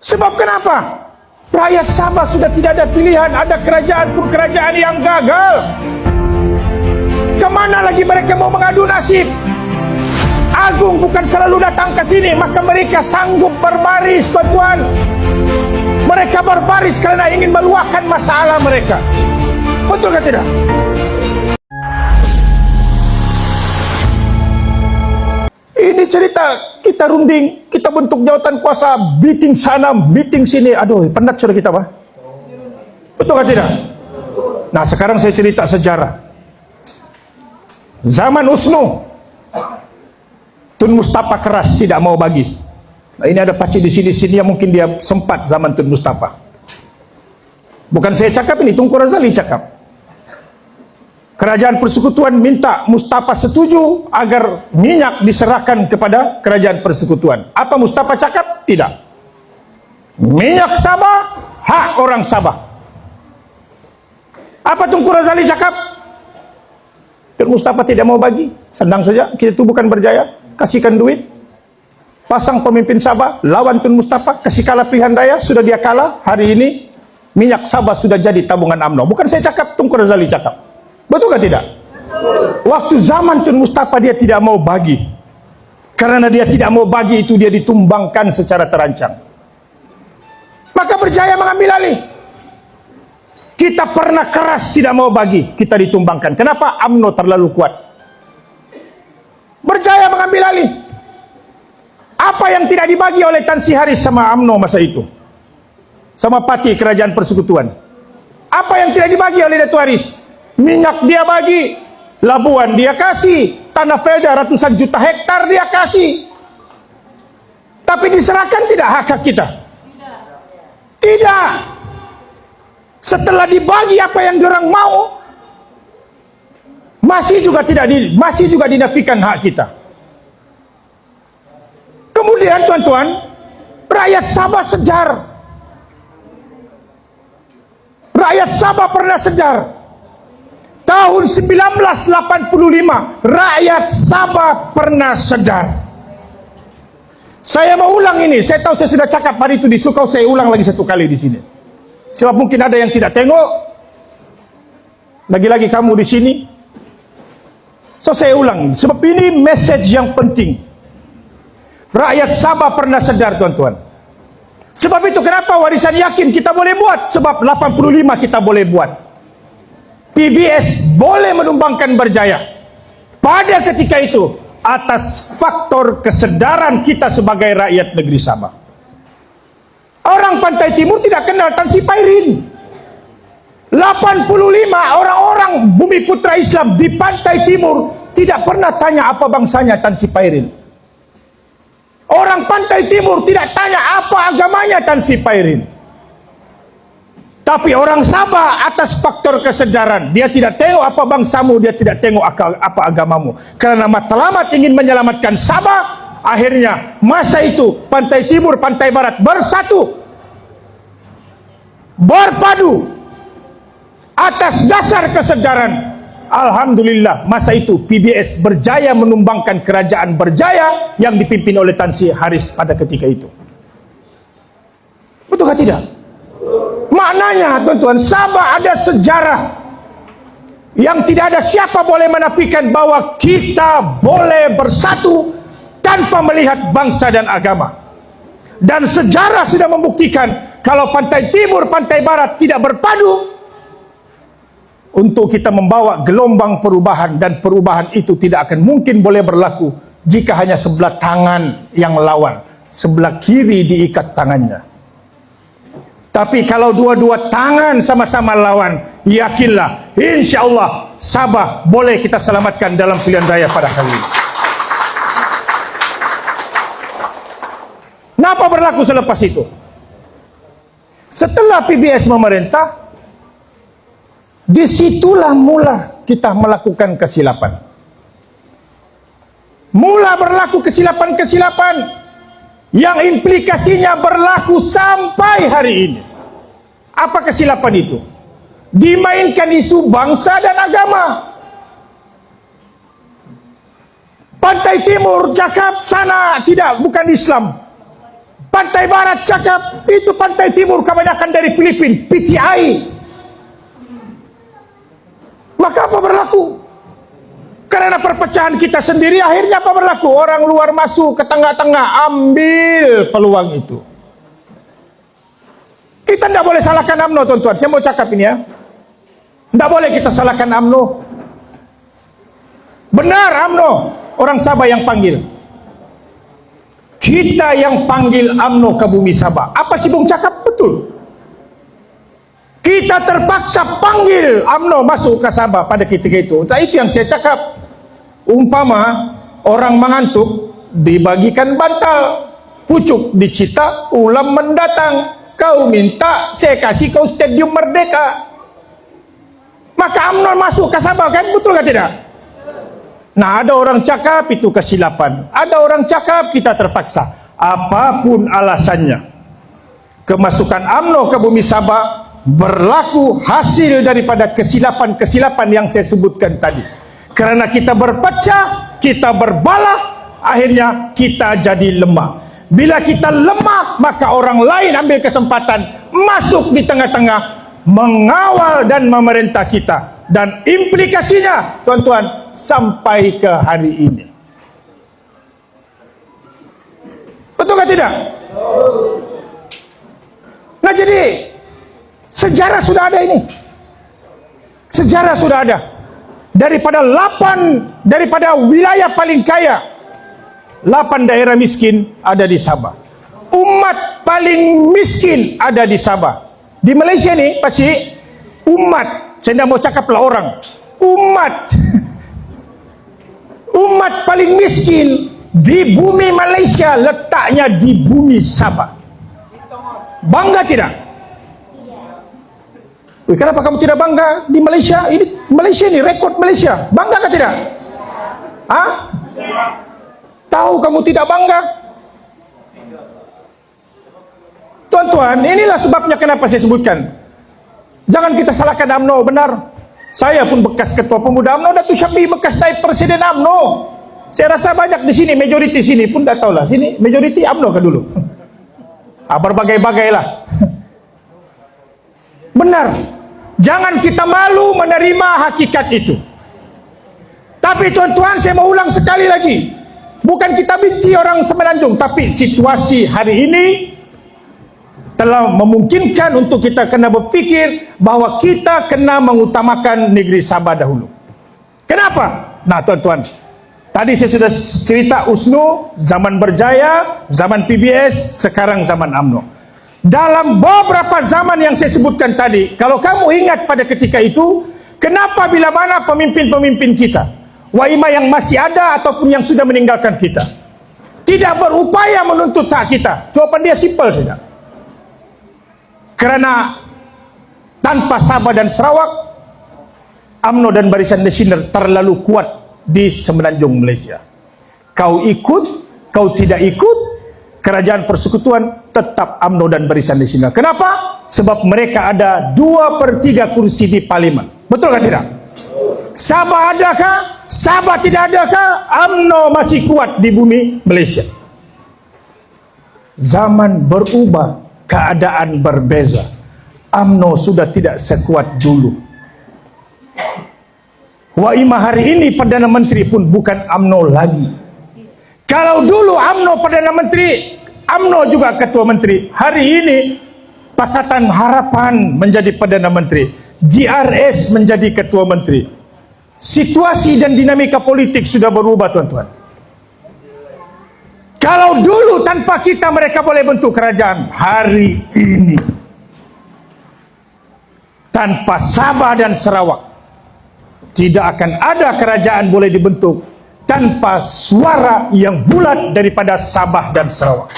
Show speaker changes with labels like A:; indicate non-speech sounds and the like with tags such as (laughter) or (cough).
A: Sebab kenapa? Rakyat Sabah sudah tidak ada pilihan. Ada kerajaan pun kerajaan yang gagal. Kemana lagi mereka mau mengadu nasib? Agung bukan selalu datang ke sini, maka mereka sanggup berbaris, tuan-tuan. Mereka berbaris kerana ingin meluahkan masalah mereka. Betul ke tidak? Ini cerita kita runding, kita bentuk jawatan kuasa, meeting sana, meeting sini. Aduh, penat sudah kita, Pak. Betul ke tidak? Nah, sekarang saya cerita sejarah. Zaman Usnu, Tun Mustafa keras tidak mau bagi. Nah, ini ada pakcik di sini-sini yang mungkin dia sempat zaman Tun Mustafa. Bukan saya cakap ini, Tunku Razali cakap. Kerajaan persekutuan minta Mustafa setuju agar minyak diserahkan kepada kerajaan persekutuan. Apa Mustafa cakap? Tidak. Minyak Sabah, hak orang Sabah. Apa Tunku Razali cakap? Tun Mustafa tidak mau bagi. Senang saja, kita itu bukan berjaya. Kasihkan duit. Pasang pemimpin Sabah, lawan Tun Mustafa, kasih kalah pilihan raya, sudah dia kalah. Hari ini, minyak Sabah sudah jadi tabungan UMNO. Bukan saya cakap, Tunku Razali cakap. Betul ke tidak? Waktu zaman Tun Mustafa dia tidak mau bagi. Karena dia tidak mau bagi itu dia ditumbangkan secara terancam. Maka berjaya mengambil alih. Kita pernah keras tidak mau bagi, kita ditumbangkan. Kenapa? AMNO terlalu kuat. Berjaya mengambil alih. Apa yang tidak dibagi oleh Tan Sri Haris sama AMNO masa itu? Sama parti kerajaan persekutuan. Apa yang tidak dibagi oleh Dato' Haris? Minyak dia bagi, Labuan dia kasih, tanah Felda ratusan juta hektar dia kasih. Tapi diserahkan tidak hak hak kita? Tidak. Setelah dibagi apa yang diorang mau, masih juga tidak di, masih juga dinafikan hak kita. Kemudian tuan-tuan, rakyat Sabah sejar. Rakyat Sabah pernah sejar tahun 1985 rakyat Sabah pernah sedar. Saya mau ulang ini. Saya tahu saya sudah cakap hari itu di Sukau saya ulang lagi satu kali di sini. Sebab mungkin ada yang tidak tengok. Lagi-lagi kamu di sini. So saya ulang sebab ini message yang penting. Rakyat Sabah pernah sedar tuan-tuan. Sebab itu kenapa warisan yakin kita boleh buat? Sebab 85 kita boleh buat PBS boleh menumbangkan berjaya pada ketika itu atas faktor kesedaran kita sebagai rakyat negeri Sabah. Orang Pantai Timur tidak kenal Tan Sri Pairin. 85 orang-orang bumi putra Islam di Pantai Timur tidak pernah tanya apa bangsanya Tan Sri Pairin. Orang Pantai Timur tidak tanya apa agamanya Tan Sri Pairin. Tapi orang Sabah atas faktor kesedaran, dia tidak tengok apa bangsamu, dia tidak tengok apa agamamu. Karena matlamat ingin menyelamatkan Sabah, akhirnya masa itu pantai timur, pantai barat bersatu. Berpadu atas dasar kesedaran. Alhamdulillah masa itu PBS berjaya menumbangkan kerajaan berjaya yang dipimpin oleh Tan Sri Haris pada ketika itu. Betul tidak? Maknanya tuan-tuan, Sabah ada sejarah yang tidak ada siapa boleh menafikan bahwa kita boleh bersatu tanpa melihat bangsa dan agama. Dan sejarah sudah membuktikan kalau pantai timur, pantai barat tidak berpadu untuk kita membawa gelombang perubahan dan perubahan itu tidak akan mungkin boleh berlaku jika hanya sebelah tangan yang lawan, sebelah kiri diikat tangannya. Tapi kalau dua-dua tangan sama-sama lawan, yakinlah, insya Allah Sabah boleh kita selamatkan dalam pilihan raya pada kali ini. Kenapa berlaku selepas itu? Setelah PBS memerintah, disitulah mula kita melakukan kesilapan. Mula berlaku kesilapan-kesilapan yang implikasinya berlaku sampai hari ini. Apa kesilapan itu? Dimainkan isu bangsa dan agama. Pantai Timur cakap sana tidak bukan Islam. Pantai Barat cakap itu pantai timur kebanyakan dari Filipin, PTI. Maka apa berlaku? Karena perpecahan kita sendiri akhirnya apa berlaku? Orang luar masuk ke tengah-tengah ambil peluang itu. Kita tidak boleh salahkan AMNO tuan-tuan. Saya mau cakap ini ya. Tidak boleh kita salahkan AMNO. Benar AMNO. Orang Sabah yang panggil. Kita yang panggil AMNO ke bumi Sabah. Apa sih Bung cakap? Betul. Kita terpaksa panggil AMNO masuk ke Sabah pada ketika itu. Tak itu yang saya cakap. Umpama orang mengantuk dibagikan bantal. Pucuk dicita ulam mendatang. Kau minta saya kasih kau stadium merdeka. Maka UMNO masuk ke Sabah kan? Betul ke tidak? Nah ada orang cakap itu kesilapan. Ada orang cakap kita terpaksa. Apapun alasannya. Kemasukan UMNO ke bumi Sabah berlaku hasil daripada kesilapan-kesilapan yang saya sebutkan tadi. Kerana kita berpecah, kita berbalah, akhirnya kita jadi lemah. Bila kita lemah, maka orang lain ambil kesempatan masuk di tengah-tengah mengawal dan memerintah kita. Dan implikasinya, tuan-tuan, sampai ke hari ini. Betul ke tidak? Nah jadi, sejarah sudah ada ini. Sejarah sudah ada. Daripada 8, daripada wilayah paling kaya, 8 daerah miskin ada di Sabah. Umat paling miskin ada di Sabah. Di Malaysia ni, pakcik, umat, saya tidak mau cakap lah orang, umat, (laughs) umat paling miskin di bumi Malaysia letaknya di bumi Sabah. Bangga tidak? Wih, kenapa kamu tidak bangga di Malaysia? Ini Malaysia ni rekod Malaysia. Bangga ke tidak? Hah? Tahu kamu tidak bangga? Tuan-tuan, inilah sebabnya kenapa saya sebutkan. Jangan kita salahkan AMNO, benar. Saya pun bekas ketua pemuda AMNO, Datuk Syafi bekas naik presiden AMNO. Saya rasa banyak di sini, majoriti sini pun dah tahulah. Sini, majoriti AMNO ke dulu? Ah, berbagai-bagai lah. Benar. Jangan kita malu menerima hakikat itu. Tapi tuan-tuan, saya mau ulang sekali lagi. Bukan kita benci orang semenanjung, tapi situasi hari ini telah memungkinkan untuk kita kena berfikir bahawa kita kena mengutamakan negeri Sabah dahulu. Kenapa? Nah tuan-tuan, tadi saya sudah cerita USNO, zaman berjaya, zaman PBS, sekarang zaman AMNO. Dalam beberapa zaman yang saya sebutkan tadi, kalau kamu ingat pada ketika itu, kenapa bila mana pemimpin-pemimpin kita, Waima yang masih ada ataupun yang sudah meninggalkan kita. Tidak berupaya menuntut hak kita. Jawapan dia simpel saja. Kerana tanpa Sabah dan Sarawak UMNO dan Barisan Nasional terlalu kuat di semenanjung Malaysia. Kau ikut kau tidak ikut kerajaan persekutuan tetap UMNO dan Barisan Nasional kenapa? sebab mereka ada 2 per 3 kursi di parlimen. Betul kan tidak? Sabah adakah? Sabah tidak adakah? AMNO masih kuat di bumi Malaysia. Zaman berubah, keadaan berbeza. AMNO sudah tidak sekuat dulu. Waima hari ini Perdana Menteri pun bukan AMNO lagi. Kalau dulu AMNO Perdana Menteri, AMNO juga Ketua Menteri. Hari ini Pakatan Harapan menjadi Perdana Menteri. GRS menjadi Ketua Menteri. Situasi dan dinamika politik sudah berubah tuan-tuan. Kalau dulu tanpa kita mereka boleh bentuk kerajaan. Hari ini. Tanpa Sabah dan Sarawak. Tidak akan ada kerajaan boleh dibentuk. Tanpa suara yang bulat daripada Sabah dan Sarawak.